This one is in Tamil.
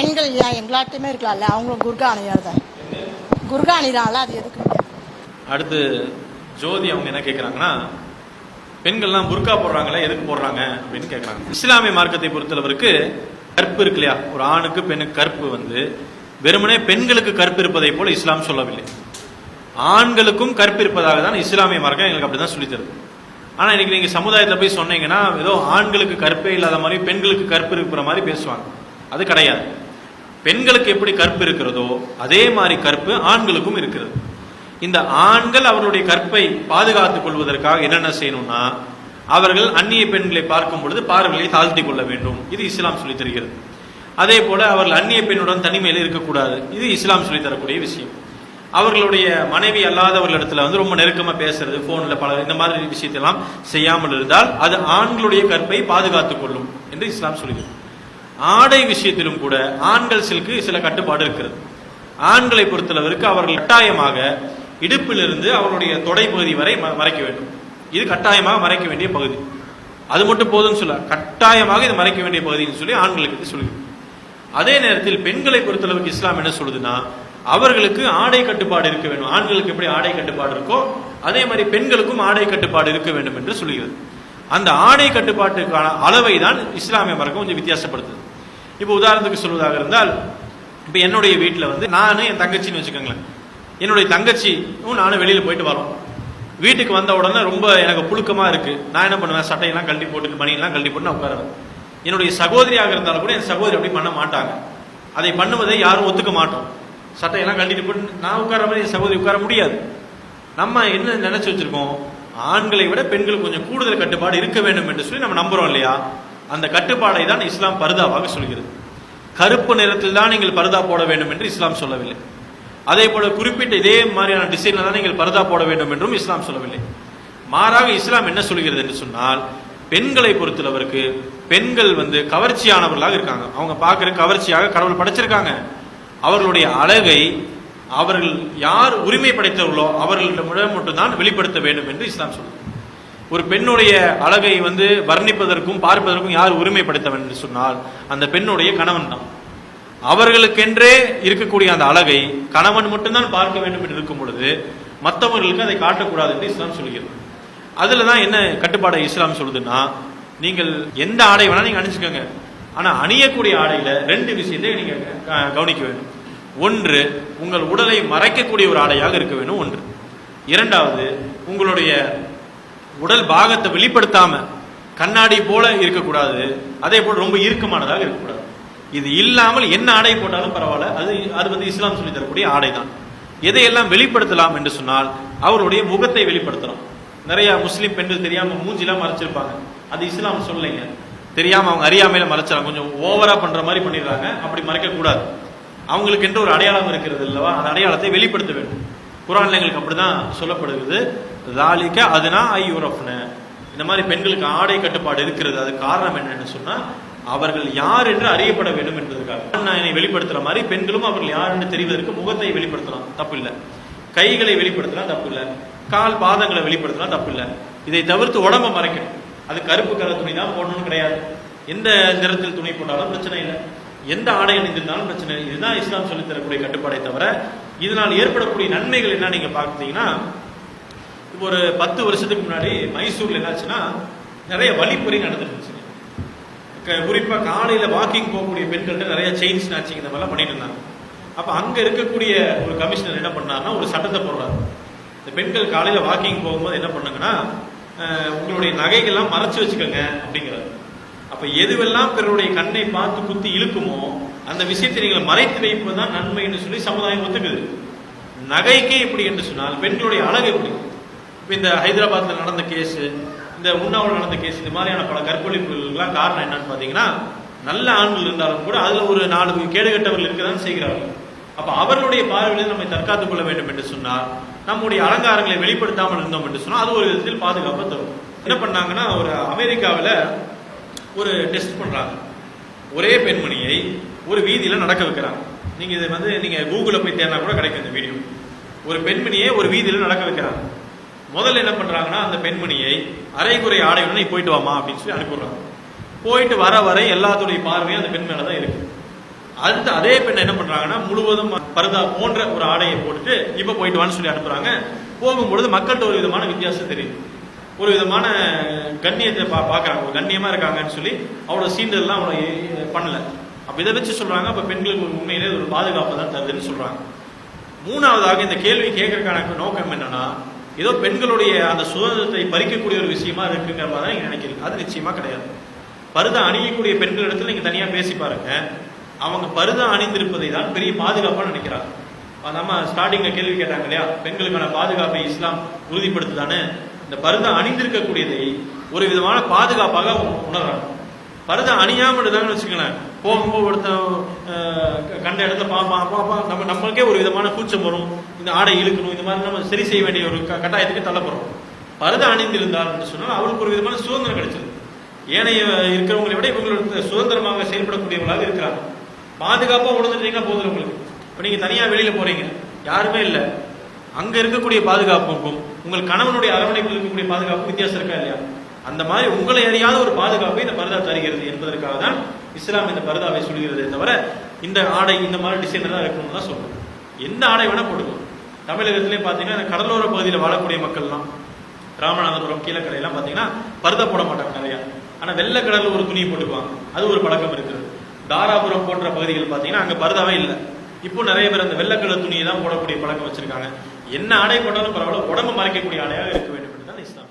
பெண்கள் ஏன் எங்களாட்டையுமே இருக்கலாம்ல. அவங்களும் குர்கா அணியாத குர்கா அணிதான்ல அது எதுக்கு? அடுத்து ஜோதி அவங்க என்ன கேட்குறாங்கன்னா பெண்கள்லாம் புர்கா போடுறாங்களே எதுக்கு போடுறாங்க அப்படின்னு கேட்குறாங்க இஸ்லாமிய மார்க்கத்தை பொறுத்தளவருக்கு கற்பு இருக்கு இல்லையா? ஒரு ஆணுக்கு பெண்ணுக்கு கற்பு வந்து வெறுமனே பெண்களுக்கு கற்பு இருப்பதை போல இஸ்லாம் சொல்லவில்லை. ஆண்களுக்கும் கற்பு இருப்பதாக தான் இஸ்லாமிய மார்க்கம் எங்களுக்கு அப்படிதான் சொல்லித் தருது. ஆனா இன்னைக்கு நீங்க சமுதாயத்தில் போய் சொன்னீங்கன்னா ஏதோ ஆண்களுக்கு கற்பே இல்லாத மாதிரி பெண்களுக்கு கற்பு இருக்கிற மாதிரி பேசுவாங்க. அது கிடையாது. பெண்களுக்கு எப்படி கற்பு இருக்கிறதோ அதே மாதிரி கற்பு ஆண்களுக்கும் இருக்கிறது. இந்த ஆண்கள் அவர்களுடைய கற்பை பாதுகாத்துக் கொள்வதற்காக என்னென்ன செய்யணும்னா அவர்கள் அந்நிய பெண்களை பார்க்கும் பொழுது பார்வையை தாழ்த்தி கொள்ள வேண்டும். இது இஸ்லாம் சொல்லி தருகிறது. அதே போல அவர்கள் அந்நிய பெண்ணுடன் தனிமையில் இருக்கக்கூடாது. இது இஸ்லாம் சொல்லி தரக்கூடிய விஷயம். அவர்களுடைய மனைவி அல்லாதவர்களிடத்துல வந்து ரொம்ப நெருக்கமா பேசுறது போன்ல பல இந்த மாதிரி விஷயத்தெல்லாம் செய்யாமல் இருந்தால் அது ஆண்களுடைய கற்பை பாதுகாத்துக் கொள்ளும் என்று இஸ்லாம் சொல்கிறது. ஆடை விஷயத்திலும் கூட ஆண்கள் சில்க்கு சில கட்டுப்பாடு இருக்கிறது. ஆண்களை பொறுத்தளவிற்கு அவர்கள் கட்டாயமாக இடுப்பிலிருந்து அவருடைய தொடை பகுதி வரை ம- மறைக்க வேண்டும். இது கட்டாயமாக மறைக்க வேண்டிய பகுதி. அது மட்டும் போதும்னு சொல்ல கட்டாயமாக இது மறைக்க வேண்டிய பகுதின்னு சொல்லி ஆண்களுக்கு இது சொல்லுது. அதே நேரத்தில் பெண்களை பொறுத்தளவுக்கு இஸ்லாம் என்ன சொல்லுதுன்னா அவர்களுக்கு ஆடை கட்டுப்பாடு இருக்க வேண்டும். ஆண்களுக்கு எப்படி ஆடை கட்டுப்பாடு இருக்கோ அதே மாதிரி பெண்களுக்கும் ஆடை கட்டுப்பாடு இருக்க வேண்டும் என்று சொல்லுகிறது. அந்த ஆடை கட்டுப்பாட்டுக்கான அளவை தான் இஸ்லாமிய மரக்கம் கொஞ்சம் வித்தியாசப்படுத்துது. இப்போ உதாரணத்துக்கு சொல்வதாக இருந்தால் இப்போ என்னுடைய வீட்டில் வந்து நான் என் தங்கச்சின்னு வச்சுக்கோங்களேன். என்னுடைய தங்கச்சியும் நானும் வெளியில் போயிட்டு வரோம். வீட்டுக்கு வந்த உடனே ரொம்ப எனக்கு புழுக்கமாக இருக்குது நான் என்ன பண்ணுவேன்? சட்டையெல்லாம் கழட்டி போட்டுட்டு மணியெல்லாம் கழட்டி போட்டு நான் உட்காருவேன். என்னுடைய சகோதரியாக இருந்தாலும் கூட என் சகோதரி அப்படி பண்ண மாட்டாங்க. அதை பண்ணுவதை யாரும் ஒத்துக்க மாட்டோம். சட்டையெல்லாம் கழட்டிட்டு போட்டு நான் உட்கார மாதிரி என் சகோதரி உட்கார முடியாது. நம்ம என்ன நினச்சி வச்சுருக்கோம்? ஆண்களை விட பெண்களுக்கு கொஞ்சம் கூடுதல் கட்டுப்பாடு இருக்க வேண்டும் என்று சொல்லி நம்ம நம்புறோம் இல்லையா? அந்த கட்டுப்பாடை தான் இஸ்லாம் பருதாவாக சொல்கிறது. கருப்பு நிறத்தில் தான் நீங்கள் பருதா போட வேண்டும் என்று இஸ்லாம் சொல்லவில்லை. அதே போல குறிப்பிட்ட இதே மாதிரியான டிசைன்ல தான் நீங்கள் பருதா போட வேண்டும் என்றும் இஸ்லாம் சொல்லவில்லை. மாறாக இஸ்லாம் என்ன சொல்கிறது என்று சொன்னால் பெண்களை பொறுத்தளவருக்கு பெண்கள் வந்து கவர்ச்சியானவர்களாக இருக்காங்க. அவங்க பார்க்குற கவர்ச்சியாக கடவுள் படைச்சிருக்காங்க. அவர்களுடைய அழகை அவர்கள் யார் உரிமை படைத்தவர்களோ அவர்களிடமிடம் மட்டும்தான் வெளிப்படுத்த வேண்டும் என்று இஸ்லாம் சொல்லுது ஒரு பெண்ணுடைய அழகை வந்து வர்ணிப்பதற்கும் பார்ப்பதற்கும் யார் உரிமைப்படுத்தவன் என்று சொன்னால் அந்த பெண்ணுடைய கணவன் தான். அவர்களுக்கென்றே இருக்கக்கூடிய அந்த அழகை கணவன் மட்டும்தான் பார்க்க வேண்டும் என்று இருக்கும் பொழுது மற்றவர்களுக்கு அதை காட்டக்கூடாது என்று இஸ்லாம் சொல்கிறது. அதுல தான் என்ன கட்டுப்பாடை இஸ்லாம் சொல்லுதுன்னா நீங்கள் எந்த ஆடை வேணால் நீங்க அணிஞ்சுக்கோங்க. ஆனா அணியக்கூடிய ஆடையில ரெண்டு விஷயத்தை நீங்க க- கவனிக்க வேண்டும். ஒன்று உங்கள் உடலை மறைக்கக்கூடிய ஒரு ஆடையாக இருக்க வேண்டும். ஒன்று. இரண்டாவது உங்களுடைய உடல் பாகத்தை வெளிப்படுத்தாம கண்ணாடி போல இருக்கக்கூடாது. அதே போல ரொம்ப இறுக்கமானதாக இருக்கக்கூடாது. இது இல்லாமல் என்ன ஆடை போட்டாலும் பரவாயில்ல. அது அது வந்து இஸ்லாம் சொல்லி தரக்கூடிய ஆடை தான் எதையெல்லாம் வெளிப்படுத்தலாம் என்று சொன்னால் அவருடைய முகத்தை வெளிப்படுத்தலாம் நிறைய முஸ்லீம் பெண்கள் தெரியாம மூஞ்சிலாம் மறைச்சிருப்பாங்க. அது இஸ்லாம் சொல்லலைங்க. தெரியாம அவங்க அறியாமையில மறைச்சாங்க. கொஞ்சம் ஓவரா பண்ற மாதிரி பண்ணிடுறாங்க. அப்படி மறைக்க கூடாது அவங்களுக்கு என்று ஒரு அடையாளம் இருக்கிறது இல்லவா? அந்த அடையாளத்தை வெளிப்படுத்த வேண்டும். குரான்ல எங்களுக்கு அப்படிதான் சொல்லப்படுகிறது. தாலிக்க அதுனா ஐ யூரப்னு இந்த மாதிரி பெண்களுக்கு ஆடை கட்டுப்பாடு இருக்கிறது. அது காரணம் என்னன்னு சொன்னா அவர்கள் யார் என்று அறியப்பட வேண்டும் என்பதற்காக. நான் என்னை வெளிப்படுத்துற மாதிரி பெண்களும் அவர்கள் யார் என்று தெரிவதற்கு முகத்தை வெளிப்படுத்தலாம். தப்பு இல்லை கைகளை வெளிப்படுத்தலாம் தப்பு இல்லை கால் பாதங்களை வெளிப்படுத்தலாம் தப்பு இல்லை இதை தவிர்த்து உடம்ப மறைக்கணும். அது கருப்பு கலர் துணி தான் போடணும்னு கிடையாது. எந்த நிறத்தில் துணி போட்டாலும் பிரச்சனை இல்லை. எந்த ஆடை அணிந்திருந்தாலும் பிரச்சனை இல்லை. இதுதான் இஸ்லாம் சொல்லித் தரக்கூடிய கட்டுப்பாடை தவிர இதனால் ஏற்படக்கூடிய நன்மைகள் என்ன நீங்க பார்த்தீங்கன்னா இப்போ ஒரு பத்து வருஷத்துக்கு முன்னாடி மைசூர்ல என்னாச்சுன்னா நிறைய வழிப்பறி நடந்துட்டு இருந்துச்சு காலையில் வாக்கிங் போகக்கூடிய பெண்கள்ட்ட நிறைய செயின் ஸ்நாச்சிங் இந்த மாதிரிலாம் பண்ணிட்டு இருந்தாங்க. அப்போ அங்கே இருக்கக்கூடிய ஒரு கமிஷனர் என்ன பண்ணாருன்னா ஒரு சட்டத்தை போடுறாரு. இந்த பெண்கள் காலையில் வாக்கிங் போகும்போது என்ன பண்ணுங்கன்னா உங்களுடைய நகைகள்லாம் மறைச்சு வச்சுக்கோங்க அப்படிங்கிறாரு. அப்ப எதுவெல்லாம் பிறருடைய கண்ணை பார்த்து குத்தி இழுக்குமோ அந்த விஷயத்தை நீங்கள் மறைத்து வைப்பதுதான் நன்மைன்னு சொல்லி சமுதாயம் ஒத்துக்குது. நகைக்கே இப்படி என்று சொன்னால் பெண்களுடைய அழகு எப்படி? இப்போ இந்த ஹைதராபாத்தில் நடந்த கேஸ் இந்த உண்ணாவில் நடந்த கேஸ் இந்த மாதிரியான பல கற்பழிப்புகளுக்கெல்லாம் காரணம் என்னன்னு பார்த்தீங்கன்னா நல்ல ஆண்கள் இருந்தாலும் கூட அதில் ஒரு நாலு கேடுகட்டவர்கள் இருக்கதான் செய்கிறார்கள். அப்போ அவர்களுடைய பார்வையில் நம்மை தற்காத்துக் கொள்ள வேண்டும் என்று சொன்னால் நம்முடைய அலங்காரங்களை வெளிப்படுத்தாமல் இருந்தோம் என்று சொன்னால் அது ஒரு விதத்தில் பாதுகாப்பை தரும். என்ன பண்ணாங்கன்னா ஒரு அமெரிக்காவில் ஒரு டெஸ்ட் பண்ணுறாங்க ஒரே பெண்மணியை ஒரு வீதியில் நடக்க வைக்கிறாங்க. நீங்கள் இதை வந்து நீங்கள் கூகுளில் போய் தேடினா கூட கிடைக்கும் இந்த வீடியோ ஒரு பெண்மணியை ஒரு வீதியில் நடக்க வைக்கிறாங்க. முதல்ல என்ன பண்ணுறாங்கன்னா அந்த பெண்மணியை அரைகுறை ஆடையுடன் நீ போயிட்டு வாமா அப்படின்னு சொல்லி அனுப்பிடுறாங்க போயிட்டு வர வரை எல்லாத்துடைய பார்வையும் அந்த பெண் மேலே தான் இருக்கு. அடுத்த அதே பெண்ணை என்ன பண்ணுறாங்கன்னா முழுவதும் பருதா போன்ற ஒரு ஆடையை போட்டுட்டு இப்போ போயிட்டு வான்னு சொல்லி அனுப்புகிறாங்க போகும்பொழுது மக்கள்கிட்ட ஒரு விதமான வித்தியாசம் தெரியுது. ஒரு விதமான கண்ணியத்தை பா பார்க்குறாங்க. ஒரு கண்ணியமாக இருக்காங்கன்னு சொல்லி அவ்வளோ சீண்டல்லாம் அவ்வளோ பண்ணலை. பண்ணல இதை வச்சு சொல்கிறாங்க அப்போ பெண்களுக்கு உண்மையிலே ஒரு பாதுகாப்பு தான் தருதுன்னு சொல்கிறாங்க மூணாவதாக இந்த கேள்வி கேட்கறதுக்கான நோக்கம் என்னன்னா ஏதோ பெண்களுடைய அந்த சுதந்திரத்தை பறிக்கக்கூடிய ஒரு விஷயமா இருக்குங்கிற மாதிரி தான் நினைக்கிறீங்க. அது நிச்சயமா கிடையாது. பருதா அணியக்கூடிய பெண்களிடத்துல நீங்க தனியா பேசி பாருங்க. அவங்க பருதா அணிந்திருப்பதை தான் பெரிய பாதுகாப்பாக நினைக்கிறாங்க. நம்ம ஸ்டார்டிங்ல கேள்வி கேட்டாங்க இல்லையா? பெண்களுக்கான பாதுகாப்பை இஸ்லாம் உறுதிப்படுத்துதானே இந்த பருதம் அணிந்திருக்கக்கூடியதை ஒரு விதமான பாதுகாப்பாக உணர்றாங்க. பருதம் அணியாம இருந்தாங்கன்னு வச்சுக்கோங்களேன் போகும்போது ஒருத்தன் கண்ட இடத்துல பார்ப்பான் பாப்பான் நம்ம நம்மளுக்கே ஒரு விதமான கூச்சம் வரும். இந்த ஆடை இழுக்கணும் இந்த மாதிரி நம்ம சரி செய்ய வேண்டிய ஒரு க- கட்டாயத்துக்கு தள்ளப்படுறோம். பருதா அணிந்திருந்தார் சொன்னால் அவளுக்கு ஒரு விதமான சுதந்திரம் கிடைச்சது. ஏனைய இருக்கிறவங்களை விட இவங்களோட சுதந்திரமாக செயல்படக்கூடியவங்களாக இருக்கிறாங்க. பாதுகாப்பாக உணர்ந்துட்டீங்கன்னா போதும் உங்களுக்கு. இப்போ நீங்கள் தனியாக வெளியில் போகிறீங்க யாருமே இல்லை. அங்கே இருக்கக்கூடிய பாதுகாப்புக்கும் உங்கள் கணவனுடைய அரவணைப்பில் இருக்கக்கூடிய பாதுகாப்பு வித்தியாசம் இருக்கா இல்லையா? அந்த மாதிரி உங்களை அறியாத ஒரு பாதுகாப்பை இந்த பரதா தருகிறது என்பதற்காக தான் இஸ்லாம் இந்த பரதாவை சொல்கிறது தவிர இந்த ஆடை இந்த மாதிரி டிசைனர் தான் இருக்கணும்னு தான் சொல்றோம். எந்த ஆடை வேணா போட்டுக்கணும் தமிழகத்திலே பார்த்தீங்கன்னா கடலோர பகுதியில் வாழக்கூடிய மக்கள்லாம் ராமநாதபுரம் கீழக்கரையெல்லாம் பார்த்தீங்கன்னா பருதா போட மாட்டாங்க நிறையா. ஆனால் வெள்ளை கடலில் ஒரு துணியை போட்டுக்குவாங்க. அது ஒரு பழக்கம் இருக்குது. தாராபுரம் போன்ற பகுதிகள் பார்த்தீங்கன்னா அங்கே பருதாவே இல்லை. இப்போ நிறைய பேர் அந்த வெள்ளை கலர் துணியை தான் போடக்கூடிய பழக்கம் வச்சிருக்காங்க. என்ன ஆடை போட்டாலும் பரவாயில்ல உடம்பு மறைக்கக்கூடிய ஆடையாக இருக்க வேண்டும் என்று தான் இஸ்லாம்